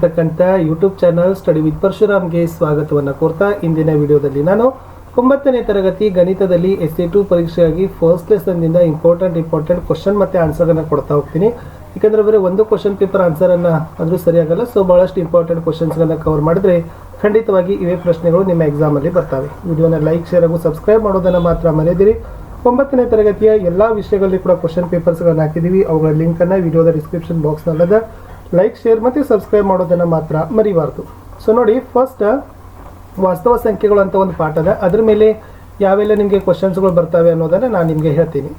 ಇರ್ತಕ್ಕಂಥ YouTube channel study with ಪರಶುರಾಮ್ಗೆ ಸ್ವಾಗತವನ್ನು ಕೋರ್ತಾ ಇಂದಿನ ವಿಡಿಯೋದಲ್ಲಿ ನಾನು ಒಂಬತ್ತನೇ ತರಗತಿ ಗಣಿತದಲ್ಲಿ ಎಸ್ ಎ ಟು ಪರೀಕ್ಷೆಗಾಗಿ ಫಸ್ಟ್ ಲೆಸನ್ನಿಂದ ಇಂಪಾರ್ಟೆಂಟ್ ಇಂಪಾರ್ಟೆಂಟ್ ಕ್ವಶನ್ ಮತ್ತು ಆನ್ಸರನ್ನು ಕೊಡ್ತಾ ಹೋಗ್ತೀನಿ. ಯಾಕಂದರೆ ಬರೀ ಒಂದು ಕ್ವಶನ್ ಪೇಪರ್ ಆನ್ಸರನ್ನು ಆದರೂ ಸರಿಯಾಗಲ್ಲ ಸೊ ಭಾಳಷ್ಟು ಇಂಪಾರ್ಟೆಂಟ್ ಕ್ವಶನ್ಸ್ಗಳನ್ನ ಕವರ್ ಮಾಡಿದ್ರೆ ಖಂಡಿತವಾಗಿ ಇವೇ ಪ್ರಶ್ನೆಗಳು ನಿಮ್ಮ ಎಕ್ಸಾಮಲ್ಲಿ ಬರ್ತವೆ. ವಿಡಿಯೋನ ಲೈಕ್ ಶೇರ್ ಹಾಗೂ ಸಬ್ಸ್ಕ್ರೈಬ್ ಮಾಡೋದನ್ನು ಮಾತ್ರ ಮರೆಯದಿರಿ. ಒಂಬತ್ತನೇ ತರಗತಿಯ ಎಲ್ಲ ವಿಷಯಗಳಲ್ಲಿ ಕೂಡ ಕ್ವಶನ್ ಪೇಪರ್ಸ್ಗಳನ್ನು ಹಾಕಿದ್ದೀವಿ ಅವುಗಳ ಲಿಂಕನ್ನು ವಿಡಿಯೋದ ಡಿಸ್ಕ್ರಿಪ್ಷನ್ ಬಾಕ್ಸ್ನಲ್ಲದ ಲೈಕ್ ಶೇರ್ ಮತ್ತು ಸಬ್ಸ್ಕ್ರೈಬ್ ಮಾಡೋದನ್ನು ಮಾತ್ರ ಮರಿಬಾರ್ದು. ಸೊ ನೋಡಿ ಫಸ್ಟ್ ವಾಸ್ತವ ಸಂಖ್ಯೆಗಳು ಅಂತ ಒಂದು ಪಾಠ ಇದೆ. ಅದ್ರ ಮೇಲೆ ಯಾವೆಲ್ಲ ನಿಮಗೆ ಕ್ವಶನ್ಸ್ಗಳು ಬರ್ತವೆ ಅನ್ನೋದನ್ನು ನಾನು ನಿಮಗೆ ಹೇಳ್ತೀನಿ.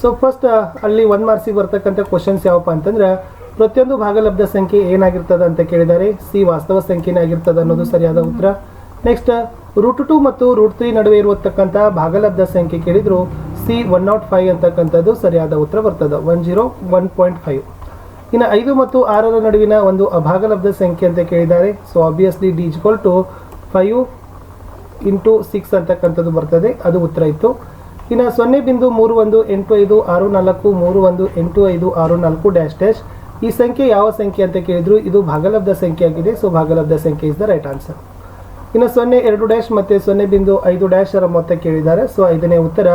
ಸೊ ಫಸ್ಟ್ ಅಲ್ಲಿ ಒನ್ ಮಾರ್ಕ್ಸಿಗೆ ಬರ್ತಕ್ಕಂಥ ಕ್ವಶನ್ಸ್ ಯಾವಪ್ಪ ಅಂತಂದ್ರೆ, ಪ್ರತಿಯೊಂದು ಭಾಗಲಬ್ಧ ಸಂಖ್ಯೆ ಏನಾಗಿರ್ತದೆ ಅಂತ ಕೇಳಿದ್ದಾರೆ ಸಿ, ವಾಸ್ತವ ಸಂಖ್ಯೆನೇ ಆಗಿರ್ತದೆ ಅನ್ನೋದು ಸರಿಯಾದ ಉತ್ತರ. ನೆಕ್ಸ್ಟ್ ರೂಟ್ ಟು ಮತ್ತು ರೂಟ್ ತ್ರೀ ನಡುವೆ ಇರತಕ್ಕಂಥ ಭಾಗಲಬ್ಧ ಸಂಖ್ಯೆ ಕೇಳಿದ್ರು, ಸಿ ಒನ್ ನಾಟ್ ಫೈವ್ ಅಂತಕ್ಕಂಥದ್ದು ಸರಿಯಾದ ಉತ್ತರ ಬರ್ತದೆ. One zero one point five ಇನ್ನು ಐದು ಮತ್ತು ಆರರ ನಡುವಿನ ಒಂದು ಅಭಾಗಲಬ್ಧ ಸಂಖ್ಯೆ ಅಂತ ಕೇಳಿದ್ದಾರೆ. So obviously d is equal to five into six ಅಂತಕ್ಕಂಥದ್ದು ಬರ್ತದೆ. ಅದು ಉತ್ತರ ಇತ್ತು. ಇನ್ನು ಸೊನ್ನೆ ಬಿಂದು ಮೂರು ಒಂದು ಎಂಟು ಐದು ಆರು ನಾಲ್ಕು ಮೂರು ಒಂದು ಎಂಟು ಐದು ಆರು ನಾಲ್ಕು ಡ್ಯಾಶ್ ಡ್ಯಾಶ್ ಈ ಸಂಖ್ಯೆ ಯಾವ ಸಂಖ್ಯೆ ಅಂತ ಕೇಳಿದ್ರು? ಇದು ಭಾಗಲಬ್ಧ ಸಂಖ್ಯೆ ಆಗಿದೆ ಸೊ ಭಾಗಲಬ್ಧ ಸಂಖ್ಯೆ ಇಸ್ ದ ರೈಟ್ ಆನ್ಸರ್ ಇನ್ನು ಸೊನ್ನೆ ಎರಡು ಡ್ಯಾಶ್ ಮತ್ತು ಸೊನ್ನೆ ಬಿಂದು ಐದು ಡ್ಯಾಶರ ಮೊತ್ತ ಕೇಳಿದ್ದಾರೆ. ಸೊ ಐದನೇ ಉತ್ತರ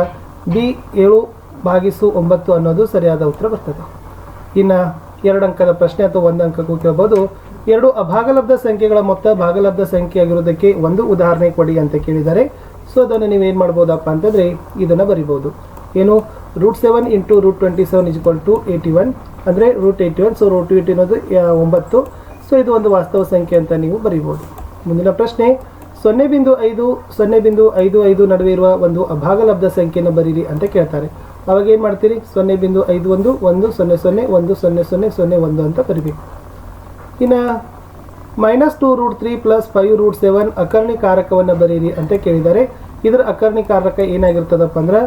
ಬಿ ಏಳು ಭಾಗಿಸು ಒಂಬತ್ತು ಅನ್ನೋದು ಸರಿಯಾದ ಉತ್ತರ ಬರ್ತದೆ. ಇನ್ನು ಎರಡು ಅಂಕದ ಪ್ರಶ್ನೆ ಅಥವಾ ಒಂದು ಅಂಕಕ್ಕೂ ಕೇಳ್ಬೋದು. ಎರಡು ಅಭಾಗಲಬ್ಧ ಸಂಖ್ಯೆಗಳ ಮೊತ್ತ ಭಾಗಲಬ್ಧ ಸಂಖ್ಯೆ ಆಗಿರೋದಕ್ಕೆ ಒಂದು ಉದಾಹರಣೆ ಕೊಡಿ ಅಂತ ಕೇಳಿದ್ದಾರೆ. ಸೊ ಅದನ್ನು ನೀವು ಏನು ಮಾಡ್ಬೋದಪ್ಪ ಅಂತಂದರೆ ಇದನ್ನು ಬರಿಬೋದು. ಏನು? Root seven into root twenty seven is equal to eighty one ಅಂದರೆ root eighty one so root eighty ಅನ್ನೋದು ಒಂಬತ್ತು. ಸೊ ಇದು ಒಂದು ವಾಸ್ತವ ಸಂಖ್ಯೆ ಅಂತ ನೀವು ಬರಿಬೋದು. ಮುಂದಿನ ಪ್ರಶ್ನೆ, ಸೊನ್ನೆ ಬಿಂದು ಐದು, ಸೊನ್ನೆ ಬಿಂದು ಐದು ಐದು ನಡುವೆ ಇರುವ ಒಂದು ಅಭಾಗಲಬ್ಧ ಸಂಖ್ಯೆಯನ್ನು ಬರೀರಿ ಅಂತ ಕೇಳ್ತಾರೆ. ಅವಾಗ ಏನು ಮಾಡ್ತೀರಿ? ಸೊನ್ನೆ ಬಿಂದು ಐದು ಒಂದು ಒಂದು, ಸೊನ್ನೆ ಸೊನ್ನೆ, ಒಂದು, ಸೊನ್ನೆ ಸೊನ್ನೆ ಸೊನ್ನೆ, ಒಂದು ಅಂತ ಬರಿಬೇಕು. ಇನ್ನು minus two root three plus five root seven ಅಕರ್ಣಿಕಾರಕವನ್ನು ಬರೀರಿ ಅಂತ ಕೇಳಿದ್ದಾರೆ. ಇದರ ಅಕರ್ಣಿಕಾರಕ ಏನಾಗಿರ್ತದಪ್ಪ ಅಂದ್ರೆ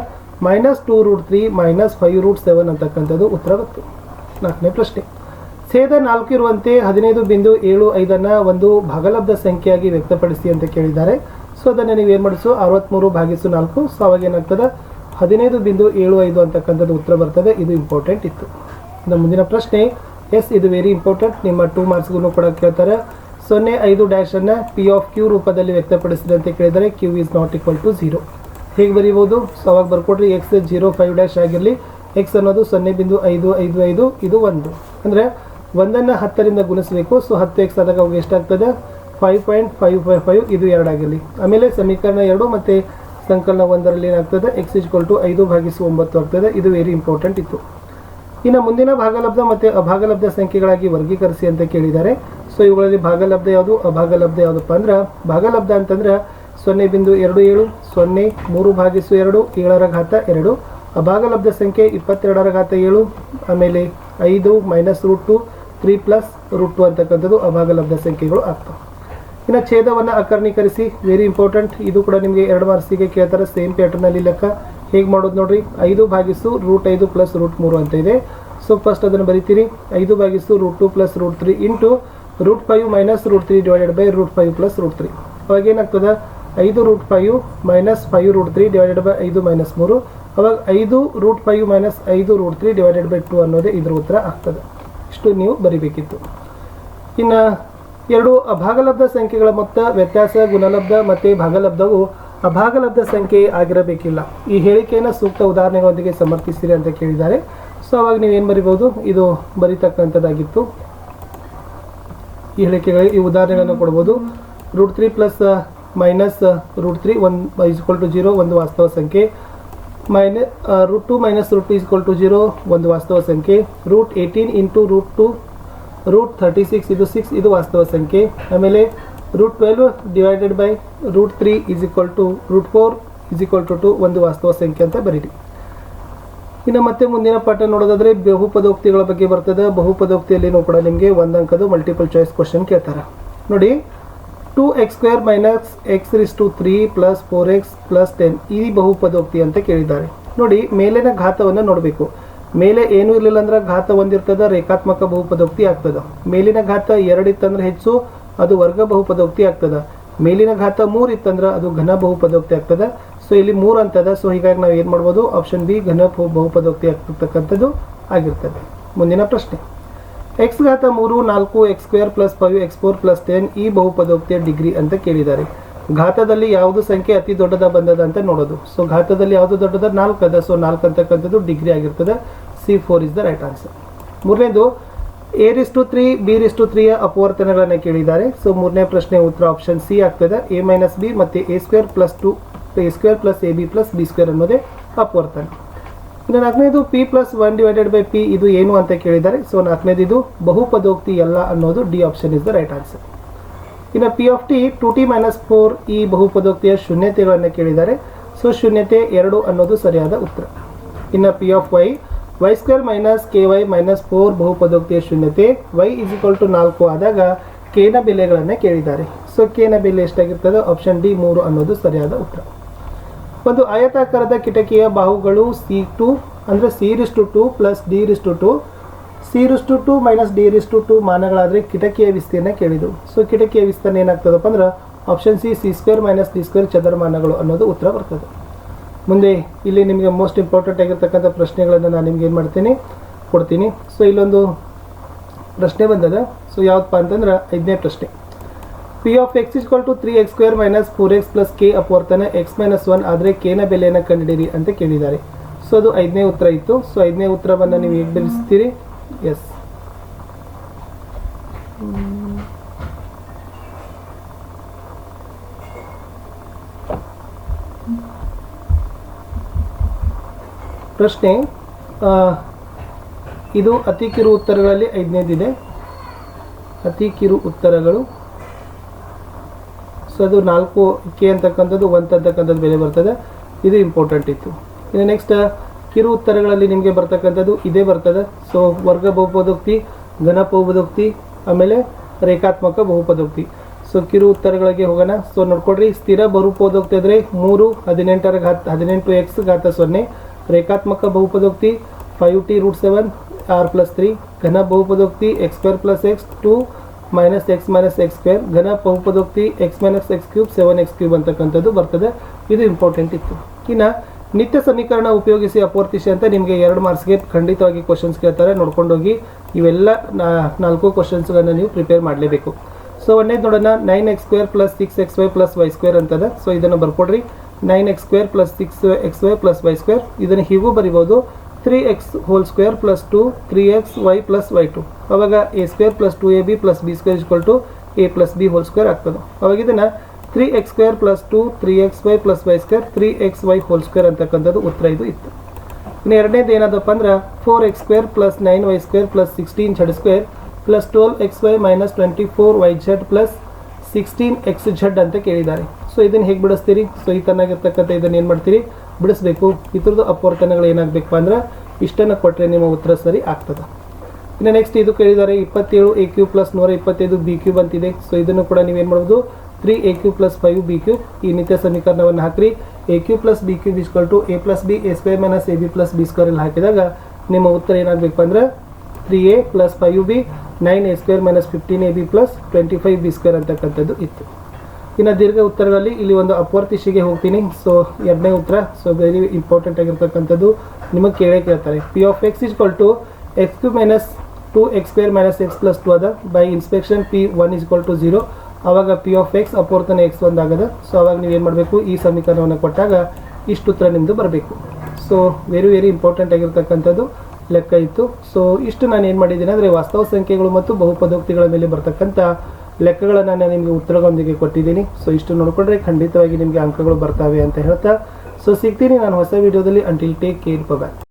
minus two root three minus five root seven ಅಂತಕ್ಕಂಥದ್ದು ಉತ್ತರ ಗೊತ್ತು ನಾಲ್ಕನೇ ಪ್ರಶ್ನೆ. ಛೇದ ನಾಲ್ಕು ಇರುವಂತೆ ಹದಿನೈದು ಬಿಂದು ಏಳು ಐದನ್ನು ಒಂದು ಭಾಗಲಬ್ಧ ಸಂಖ್ಯೆಯಾಗಿ ವ್ಯಕ್ತಪಡಿಸಿ ಅಂತ ಕೇಳಿದ್ದಾರೆ. ಸೊ ಅದನ್ನು ನೀವು ಏನು ಮಾಡಿಸು? ಅರವತ್ತ್ಮೂರು ಭಾಗಿಸು ನಾಲ್ಕು. ಸೊ ಅವಾಗ ಏನಾಗ್ತದೆ ಹದಿನೈದು ಬಿಂದು ಏಳು ಐದು ಅಂತಕ್ಕಂಥದ್ದು ಉತ್ತರ ಬರ್ತದೆ. ಇದು ಇಂಪಾರ್ಟೆಂಟ್ ಇತ್ತು. ಇನ್ನು ಮುಂದಿನ ಪ್ರಶ್ನೆ ಎಸ್ ಇದು ವೆರಿ ಇಂಪಾರ್ಟೆಂಟ್ ನಿಮ್ಮ ಟೂ ಮಾರ್ಕ್ಸ್ಗೂ ಕೂಡ ಕೇಳ್ತಾರೆ. ಸೊನ್ನೆ ಐದು ಡ್ಯಾಶನ್ನು ಪಿ ಆಫ್ ಕ್ಯೂ ರೂಪದಲ್ಲಿ ವ್ಯಕ್ತಪಡಿಸಿದಂತೆ ಕೇಳಿದರೆ q is not equal to zero ಹೇಗೆ ಬರೀಬೋದು ಸೊ ಅವಾಗ ಬರ್ಕೊಡ್ರಿ. ಎಕ್ಸ್ ಜೀರೋ ಫೈವ್ ಡ್ಯಾಶ್ ಆಗಿರಲಿ. ಎಕ್ಸ್ ಅನ್ನೋದು ಸೊನ್ನೆ ಬಿಂದು ಐದು ಐದು ಐದು, ಇದು ಒಂದು. ಅಂದರೆ ಒಂದನ್ನು ಹತ್ತರಿಂದ ಗುಣಿಸಬೇಕು. ಸೊ ಹತ್ತು ಎಕ್ಸ್ ಆದಾಗ ಅವಾಗ ಎಷ್ಟಾಗ್ತದೆ? Five point five five five ಇದು ಎರಡಾಗಿರಲಿ ಆಮೇಲೆ ಸಮೀಕರಣ ಎರಡು ಮತ್ತು ಸಂಕಲನ ಒಂದರಲ್ಲಿ ಏನಾಗ್ತದೆ? ಎಕ್ಸ್ ಈಜ್ಕಲ್ ಟು ಐದು ಭಾಗಿಸು ಒಂಬತ್ತು ಆಗ್ತದೆ. ಇದು ವೆರಿ ಇಂಪಾರ್ಟೆಂಟ್ ಇತ್ತು. ಇನ್ನು ಮುಂದಿನ ಭಾಗಲಬ್ಧ ಮತ್ತು ಅಭಾಗಲಬ್ಧ ಸಂಖ್ಯೆಗಳಾಗಿ ವರ್ಗೀಕರಿಸಿ ಅಂತ ಕೇಳಿದ್ದಾರೆ. ಸೊ ಇವುಗಳಲ್ಲಿ ಭಾಗಲಬ್ಧ ಯಾವುದು? ಅಭಾಗಲಬ್ಧ ಯಾವುದಪ್ಪ ಅಂದ್ರೆ, ಭಾಗಲಬ್ಧ ಅಂತಂದ್ರೆ ಸೊನ್ನೆ ಬಿಂದು ಎರಡು ಏಳು, ಸೊನ್ನೆ ಮೂರು ಭಾಗಿಸು ಎರಡು, ಏಳರ ಘಾತ ಎರಡು. ಅಭಾಗಲಬ್ಧ ಸಂಖ್ಯೆ ಇಪ್ಪತ್ತೆರಡರ ಘಾತ ಏಳು, ಆಮೇಲೆ ಐದು minus root two three plus root two ಅಂತಕ್ಕಂಥದ್ದು ಅಭಾಗಲಬ್ಧ ಸಂಖ್ಯೆಗಳು ಆಗ್ತವೆ. ಇನ್ನು ಛೇದವನ್ನು ಅಕರ್ಣೀಕರಿಸಿ ವೆರಿ ಇಂಪಾರ್ಟೆಂಟ್ ಇದು ಕೂಡ ನಿಮಗೆ ಎರಡು ಮಾರ್ಕ್ಸಿಗೆ ಕೇಳ್ತಾರೆ ಸೇಮ್ ಪ್ಯಾಟರ್ನಲ್ಲಿ ಲೆಕ್ಕ. ಹೇಗೆ ಮಾಡೋದು ನೋಡ್ರಿ, ಐದು ಭಾಗಿಸು ರೂಟ್ ಐದು ಪ್ಲಸ್ ರೂಟ್ ಮೂರು ಅಂತ ಇದೆ. ಸೊ ಫಸ್ಟ್ ಅದನ್ನು ಬರಿತೀರಿ, ಐದು ಭಾಗಿಸು root two plus root three into root five minus root three divided by root five plus root three ಅವಾಗ ಏನಾಗ್ತದೆ, ಐದು root five minus five root three divided by ಐದು ಮೈನಸ್ ಮೂರು. ಅವಾಗ ಐದು ರೂಟ್ ಫೈವ್ ಮೈನಸ್ ಐದು root three divided by two ಅನ್ನೋದೇ ಇದ್ರ ಉತ್ತರ ಆಗ್ತದೆ. ಇಷ್ಟು ನೀವು ಬರಿಬೇಕಿತ್ತು. ಇನ್ನು ಎರಡು ಅಭಾಗಲಬ್ಧ ಸಂಖ್ಯೆಗಳ ಮೊತ್ತ, ವ್ಯತ್ಯಾಸ, ಗುಣಲಬ್ಧ ಮತ್ತು ಭಾಗಲಬ್ಧವು ಅಭಾಗಲಬ್ಧ ಸಂಖ್ಯೆ ಆಗಿರಬೇಕಿಲ್ಲ. ಈ ಹೇಳಿಕೆಯನ್ನು ಸೂಕ್ತ ಉದಾಹರಣೆಗಳೊಂದಿಗೆ ಸಮರ್ಥಿಸಿರಿ ಅಂತ ಕೇಳಿದ್ದಾರೆ. ಸೊ ಅವಾಗ ನೀವೇನು ಬರಿಬೋದು ಇದು ಬರಿತಕ್ಕಂಥದ್ದಾಗಿತ್ತು. ಈ ಹೇಳಿಕೆಗಳಿಗೆ ಈ ಉದಾಹರಣೆಗಳನ್ನು ಕೊಡ್ಬೋದು. Root three plus minus root three, one is equal to zero, ಒಂದು ವಾಸ್ತವ ಸಂಖ್ಯೆ. Minus root two minus root two is equal to zero, ಒಂದು ವಾಸ್ತವ ಸಂಖ್ಯೆ. Root eighteen into root two root thirty six ಇದು ಸಿಕ್ಸ್ ಇದು ವಾಸ್ತವ ಸಂಖ್ಯೆ. ಆಮೇಲೆ root twelve divided by root three is equal to root four is equal to two ಒಂದು ವಾಸ್ತವ ಸಂಖ್ಯೆ ಅಂತ ಬರೀರಿ. ಇನ್ನು ಮತ್ತೆ ಮುಂದಿನ ಪಾಠ ನೋಡೋದಾದ್ರೆ ಬಹುಪದೋಕ್ತಿಗಳ ಬಗ್ಗೆ ಬರ್ತದೆ. ಬಹುಪದೋಕ್ತಿಯಲ್ಲಿನೂ ಕೂಡ ನಿಮಗೆ ಒಂದು ಅಂಕದ ಮಲ್ಟಿಪಲ್ ಚಾಯ್ಸ್ ಕ್ವಶನ್ ಕೇಳ್ತಾರೆ. ನೋಡಿ two x square minus x raise to three plus four x plus ten ಈ ಬಹುಪದೋಕ್ತಿ ಅಂತ ಕೇಳಿದ್ದಾರೆ. ನೋಡಿ, ಮೇಲಿನ ಘಾತವನ್ನು ನೋಡಬೇಕು. ಮೇಲೆ ಏನೂ ಇರಲಿಲ್ಲ ಅಂದ್ರೆ ಘಾತ ಒಂದಿರ್ತದ, ರೇಖಾತ್ಮಕ ಬಹುಪದೋಕ್ತಿ ಆಗ್ತದ. ಮೇಲಿನ ಘಾತ ಎರಡು ಇತ್ತಂದ್ರೆ ಹೆಚ್ಚು, ಅದು ವರ್ಗ ಬಹುಪದೋಕ್ತಿ ಆಗ್ತದ. ಮೇಲಿನ ಘಾತ ಮೂರು ಇತ್ತಂದ್ರೆ ಅದು ಘನ ಬಹುಪದೋಕ್ತಿ ಆಗ್ತದ. ಸೊ ಇಲ್ಲಿ ಮೂರು ಅಂತದ. ಸೊ ಹೀಗಾಗಿ ನಾವು ಏನು ಮಾಡ್ಬೋದು? ಆಪ್ಷನ್ ಬಿ ಘನ ಬಹು- ಬಹುಪದೋಕ್ತಿ ಆಗ್ತಕ್ಕಂಥದ್ದು ಆಗಿರ್ತದೆ. ಮುಂದಿನ ಪ್ರಶ್ನೆ. ಎಕ್ಸ್ ಘಾತ ಮೂರು ನಾಲ್ಕು x square plus five x four plus ten ಈ ಬಹುಪದೋಕ್ತಿಯ ಡಿಗ್ರಿ ಅಂತ ಕೇಳಿದ್ದಾರೆ. ಘಾತದಲ್ಲಿ ಯಾವುದು ಸಂಖ್ಯೆ ಅತಿ ದೊಡ್ಡದ ಬಂದದ ಅಂತ ನೋಡೋದು. ಸೊ ಘಾತದಲ್ಲಿ ಯಾವುದು ದೊಡ್ಡದ? ನಾಲ್ಕು ಅದ. ಸೊ ನಾಲ್ಕು ಅಂತಕ್ಕಂಥದ್ದು ಡಿಗ್ರಿ ಆಗಿರ್ತದೆ. C four is the right answer ಮೂರನೇದು a raise to three b raise to ತ್ರೀಯ ಅಪವರ್ತನಗಳನ್ನು ಕೇಳಿದ್ದಾರೆ. ಸೊ ಮೂರನೇ ಪ್ರಶ್ನೆ ಉತ್ತರ ಆಪ್ಷನ್ ಸಿ ಆಗ್ತದೆ. ಎ ಮೈನಸ್ ಬಿ ಮತ್ತು a square plus two a square plus a b plus b square ಅನ್ನೋದೇ ಅಪವರ್ತನ. ಇನ್ನು ನಾಲ್ಕನೇದು p plus one divided by p ಇದು ಏನು ಅಂತ ಕೇಳಿದ್ದಾರೆ. ಸೊ ನಾಲ್ಕನೇದು ಇದು ಬಹುಪದೋಕ್ತಿ ಎಲ್ಲ ಅನ್ನೋದು D option is the right answer ಇನ್ನು p of t two t minus four ಈ ಬಹುಪದೋಕ್ತಿಯ ಶೂನ್ಯತೆಗಳನ್ನು ಕೇಳಿದ್ದಾರೆ. ಸೊ ಶೂನ್ಯತೆ ಎರಡು ಅನ್ನೋದು ಸರಿಯಾದ ಉತ್ತರ. ಇನ್ನು P of Y Y square minus K Y minus four ಬಹುಪದೋಕ್ತಿಯ ಶೂನ್ಯತೆ ವೈ ಇಸ್ ಈಕ್ವಲ್ ಟು ನಾಲ್ಕು ಆದಾಗ ಕೆನ ಬೆಲೆಗಳನ್ನು ಕೇಳಿದ್ದಾರೆ. ಸೊ ಕೆನ ಬೆಲೆ ಎಷ್ಟಾಗಿರ್ತದೆ? ಆಪ್ಷನ್ ಡಿ ಮೂರು ಅನ್ನೋದು ಸರಿಯಾದ ಉತ್ತರ. ಒಂದು ಆಯತಾಕಾರದ ಕಿಟಕಿಯ ಬಾಹುಗಳು ಸಿ ಟು ಅಂದರೆ c raise to two plus d raise to two c raise to minus d raise to two ಮಾನಗಳಾದರೆ ಕಿಟಕಿಯ ವಿಸ್ತೀರ್ಣ ಕೇಳಿದ್ದು. ಸೊ ಕಿಟಕಿಯ ವಿಸ್ತೀರ್ಣ ಏನಾಗ್ತದಪ್ಪ ಅಂದ್ರೆ option C c square minus d square ಚದರಮಾನಗಳು ಅನ್ನೋದು ಉತ್ತರ ಬರ್ತದೆ. ಮುಂದೆ ಇಲ್ಲಿ ನಿಮಗೆ ಮೋಸ್ಟ್ ಇಂಪಾರ್ಟೆಂಟ್ ಆಗಿರ್ತಕ್ಕಂಥ ಪ್ರಶ್ನೆಗಳನ್ನು ನಾನು ನಿಮ್ಗೆ ಏನು ಮಾಡ್ತೀನಿ, ಕೊಡ್ತೀನಿ. ಸೊ ಇಲ್ಲೊಂದು ಪ್ರಶ್ನೆ ಬಂದದ. ಸೊ ಯಾವ್ದಪ್ಪ ಅಂತಂದ್ರೆ ಐದನೇ ಪ್ರಶ್ನೆ. P of x is equal to three x square minus four x plus k ಅಪವರ್ತನ X minus one ಆದರೆ ಕೆನ ಬೆಲೆಯನ್ನು ಕಂಡುಹಿಡಿಯಿರಿ ಅಂತ ಕೇಳಿದ್ದಾರೆ. ಸೊ ಅದು ಐದನೇ ಉತ್ತರ ಇತ್ತು. ಸೊ ಐದನೇ ಉತ್ತರವನ್ನು ನೀವು ಹೇಗೆ ಬೆಳೆಸ್ತೀರಿ? ಎಸ್ ಪ್ರಶ್ನೆ ಇದು ಅತಿ ಕಿರು ಉತ್ತರಗಳಲ್ಲಿ ಐದನೇದಿದೆ. ಅತಿ ಕಿರು ಉತ್ತರಗಳು. ಸೊ ಅದು ನಾಲ್ಕು ಕೆ ಅಂತಕ್ಕಂಥದ್ದು, ಒಂದು ಅಂತಕ್ಕಂಥದ್ದು ಬೆಲೆ ಬರ್ತದೆ. ಇದು ಇಂಪಾರ್ಟೆಂಟ್ ಇತ್ತು. ಇನ್ನು ನೆಕ್ಸ್ಟ್ ಕಿರು ಉತ್ತರಗಳಲ್ಲಿ ನಿಮಗೆ ಬರ್ತಕ್ಕಂಥದ್ದು ಇದೇ ಬರ್ತದೆ. ಸೊ ವರ್ಗ ಬಹುಪದೋಕ್ತಿ, ಘನ ಬಹುಪದೋಕ್ತಿ, ಆಮೇಲೆ ರೇಖಾತ್ಮಕ ಬಹುಪದೋಕ್ತಿ. ಸೊ ಕಿರು ಉತ್ತರಗಳಿಗೆ ಹೋಗೋಣ. ಸೊ ನೋಡ್ಕೊಡ್ರಿ ಸ್ಥಿರ ಬಹುಪದೋಕ್ತಿ ಅಂದರೆ ಮೂರು, ಹದಿನೆಂಟರ ಘಾತ, ಹದಿನೆಂಟು ಎಕ್ಸ್ ಘಾತ ಸೊನ್ನೆ, ರೇಖಾತ್ಮಕ ಬಹುಪದೋಕ್ತಿ five t root seven r plus three ಘನ ಬಹುಪದೋಕ್ತಿ x square plus x two minus x minus x square ಘನ ಬಹುಪದೋಕ್ತಿ x minus x cube seven x cube ಅಂತಕ್ಕಂಥದ್ದು ಬರ್ತದೆ. ಇದು ಇಂಪಾರ್ಟೆಂಟ್ ಇತ್ತು. ಇನ್ನು ನಿತ್ಯ ಸಮೀಕರಣ ಉಪಯೋಗಿಸಿ ಅಪೂರ್ತಿಸಿ ಅಂತ ನಿಮಗೆ ಎರಡು ಮಾರ್ಕ್ಸ್ಗೆ ಖಂಡಿತವಾಗಿ ಕ್ವಶನ್ಸ್ ಕೇಳ್ತಾರೆ. ನೋಡ್ಕೊಂಡೋಗಿ ಇವೆಲ್ಲ ನಾಲ್ಕು ಕ್ವಶನ್ಸ್ಗಳನ್ನು ನೀವು ಪ್ರಿಪೇರ್ ಮಾಡಲೇಬೇಕು. ಸೊ ಒಂದೇದು ನೋಡೋಣ. Nine x square plus six x y plus y square ಅಂತದ. ಸೊ ಇದನ್ನು ಬರ್ಕೊಡ್ರಿ. Nine x square plus six x y plus y square ಇದನ್ನು ಹೀಗೂ ಬರಿಬೋದು. Three x whole square plus two three x y plus y two ಅವಾಗ a square plus two a b plus b square is equal to a plus b whole square ಆಗ್ತದೆ. ಅವಾಗ ಇದನ್ನು three x square plus two three x y plus y square three x y whole square ಅಂತಕ್ಕಂಥದ್ದು ಉತ್ತರ ಇದು ಇತ್ತು. ಇನ್ನು ಎರಡನೇದು ಏನದಪ್ಪ ಅಂದ್ರೆ four x square plus nine y square plus sixteen z square plus twelve x y minus twenty four y z plus sixteen x z ಅಂತ ಕೇಳಿದ್ದಾರೆ. ಸೊ ಇದನ್ನು ಹೇಗೆ ಬಿಡಿಸ್ತೀರಿ? ಸೊ ಈ ತನ್ನಾಗಿರ್ತಕ್ಕಂಥ ಇದನ್ನು ಏನು ಮಾಡ್ತೀರಿ? ಬಿಡಿಸ್ಬೇಕು. ಇದ್ರದ್ದು ಅಪವರ್ತನಗಳು ಏನಾಗಬೇಕು ಅಂದ್ರೆ ಇಷ್ಟನ್ನು ಕೊಟ್ಟರೆ ನಿಮ್ಮ ಉತ್ತರ ಸರಿ ಆಗ್ತದೆ. ಇನ್ನು ನೆಕ್ಸ್ಟ್ ಇದು ಕೇಳಿದ್ದಾರೆ, ಇಪ್ಪತ್ತೇಳು ಎ ಕ್ಯೂ ಪ್ಲಸ್ ನೂರ ಇಪ್ಪತ್ತೈದು ಬಿ ಕ್ಯೂಬ್ ಅಂತಿದೆ. ಸೊ ಇದನ್ನು ಕೂಡ ನೀವೇನು ಮಾಡ್ಬೋದು? Three a cube plus five b cube ಈ ನಿತ್ಯ ಸಮೀಕರಣವನ್ನು ಹಾಕ್ರಿ. A cube plus b cube is equal to a plus b a square minus a b plus b square ಅಲ್ಲಿ ಹಾಕಿದಾಗ ನಿಮ್ಮ ಉತ್ತರ ಏನಾಗಬೇಕು ಅಂದ್ರೆ three a plus five b nine a square minus fifteen a b plus twenty five b square ಅಂತಕ್ಕಂಥದ್ದು ಇತ್ತು. ಇನ್ನು ದೀರ್ಘ ಉತ್ತರಗಳಲ್ಲಿ ಇಲ್ಲಿ ಒಂದು ಅಪವರ್ತಿಶಿಗೆ ಹೋಗ್ತೀನಿ. ಸೊ ಎರಡನೇ ಉತ್ತರ ಸೊ ವೆರಿ ಇಂಪಾರ್ಟೆಂಟ್ ಆಗಿರ್ತಕ್ಕಂಥದ್ದು ನಿಮಗೆ ಕೇಳೇ ಕೇಳ್ತಾರೆ. P of x is two x cube minus two x square minus x plus two ಅದ by inspection p one is two zero ಆವಾಗ ಪಿ ಆಫ್ ಎಕ್ಸ್ ಅಪೋರ್ತನೆ ಎಕ್ಸ್ ಒಂದು ಆಗದ ಸೊ ಅವಾಗ ನೀವು ಏನು ಮಾಡಬೇಕು? ಈ ಸಮೀಕರಣವನ್ನು ಕೊಟ್ಟಾಗ ಇಷ್ಟು ಉತ್ತರ ನಿಮ್ಮದು ಬರಬೇಕು. ಸೊ ವೆರಿ ವೆರಿ ಇಂಪಾರ್ಟೆಂಟ್ ಆಗಿರ್ತಕ್ಕಂಥದ್ದು ಲೆಕ್ಕ ಇತ್ತು. ಸೊ ಇಷ್ಟು ನಾನು ಏನು ಮಾಡಿದ್ದೀನಿ ಅಂದರೆ ವಾಸ್ತವ ಸಂಖ್ಯೆಗಳು ಮತ್ತು ಬಹುಪದೋಕ್ತಿಗಳ ಮೇಲೆ ಬರ್ತಕ್ಕಂಥ ಲೆಕ್ಕಗಳನ್ನು ನಾನು ನಿಮಗೆ ಉತ್ತರಗಳೊಂದಿಗೆ ಕೊಟ್ಟಿದ್ದೀನಿ. ಸೊ ಇಷ್ಟು ನೋಡಿಕೊಂಡ್ರೆ ಖಂಡಿತವಾಗಿ ನಿಮಗೆ ಅಂಕಗಳು ಬರ್ತವೆ ಅಂತ ಹೇಳ್ತಾ. ಸೊ ಸಿಗ್ತೀನಿ ನಾನು ಹೊಸ ವಿಡಿಯೋದಲ್ಲಿ ಅಂಟಿಲ್ ಟೇಕ್ ಕೇರ್ ಬಾಯ್